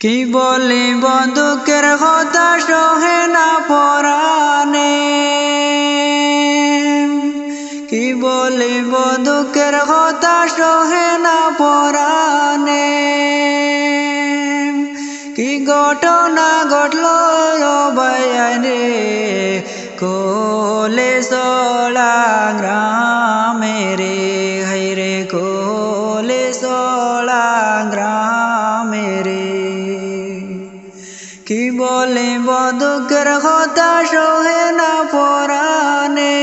কি বলি বন্দুকের কথা সহে না পরানে কি বলি বন্দুকের কথা সহে না পরানে কি ঘটনা ঘটল বয়ানে কোলে সোলা গ্রামে রে। কি বলে বদুকের কথা সহে পরানে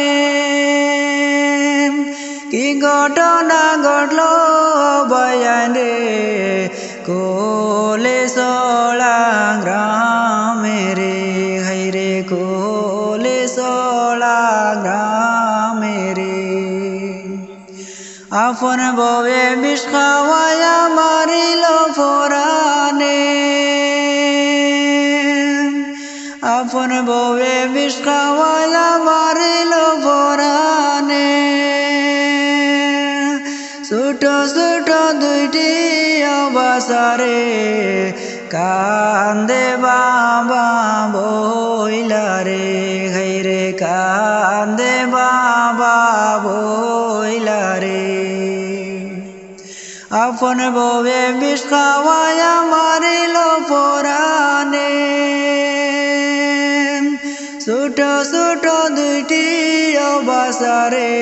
কি ঘটনা ঘটল বয়ানে কোলে সোলা গ্রামে রে হাইরে কোলে সোলা গ্রামে রে। আপন ববে বিষ খাওয়ায়া মারিল আপন ববে বিষ খাওয়ায়া মারিল পরানে ছোট ছোট দুইটি অবাসারে কান্দে বাবা বইলা রে ঘাইরে কান্দে বাবা বইলা রে আপন ববে বিষ খাওয়ায়া মারিল পরানে ছোট ছোট দুইটি অবাসারে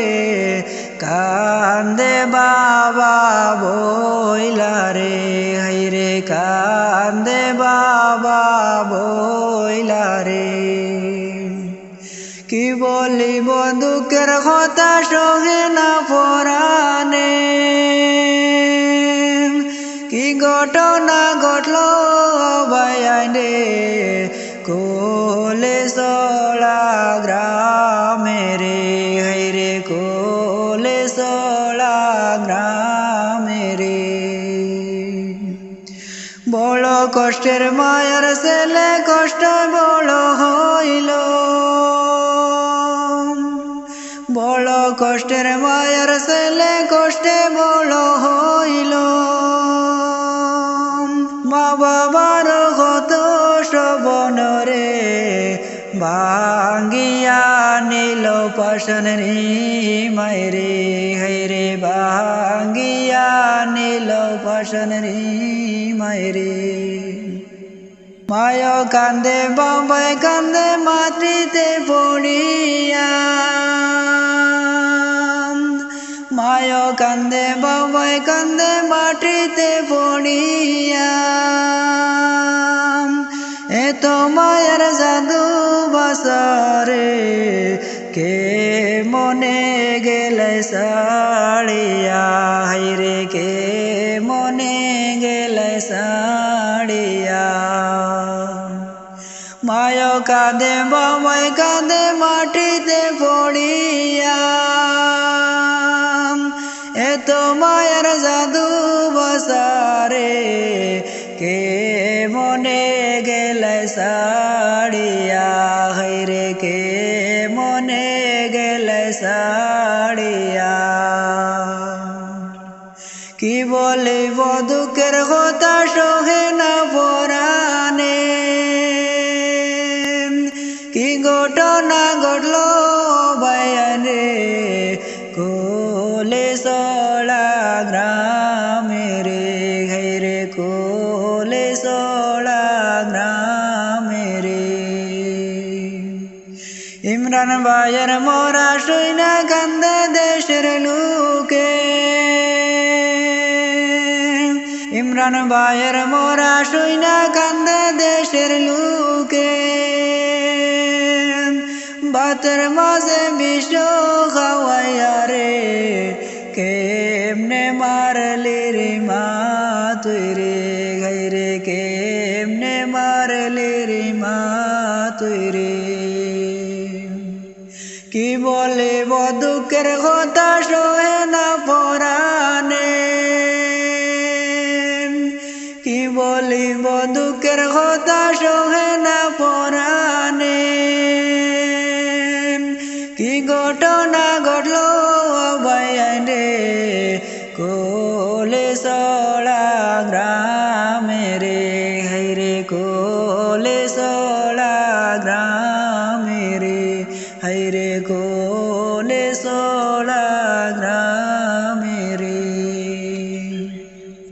কান্দে বাবা বইলা রে হাইরে কান্দে বাবা বইলা রে কি বলিব দুঃখের কথা সহে না পরানে কি ঘটনা ঘটল বায়ানে কোলে সোলা গ্রামে রে হাইরে কোলে সোলা গ্রামে রে। বড় কষ্টের মায়ার ছেলে ভাঙ্গিয়া নীল পাশন রে মায়রে হাইরে ভাঙ্গিয়া নীল পাশন মায়রে মায় কান্দে বাবাই কান্দে মাতৃতে পড়িয়া। মায় কান্দে বাবাই কান্দে, মাটিতে পড়িয়া। এত মায়ের জাদু। বাসারে কে মনে গেলে সাড়িয়া হাইরে কে মনে গেলে সাড়িয়া মায় কাঁদে, বাবাই কাঁদে, মাটিতে পড়িয়া। এত মায়ের জাদু বসারে কে মনে গেলে সাড়িয়া কে মনে গেলে সাড়িয়া কি বলে বধুকের কথা সহে না পরানে কি ঘটনা ঘটল বয়ানে কোলে সলা গ্রামে ইমরান ভাইয়ের মোরা সৈনা কান্দে দেশের লোকে। ইমরান ভাইয়ের মোরা সৈনা কান্দে দেশের লোকে। বাতের মাঝে বিষ খাওয়াইয়া রে, কেমনে মারলি রে মা তুই রে? কি বলে বদুকের কথা সহে না পরানে কি বলি বদুকের কথা সহে না পরানে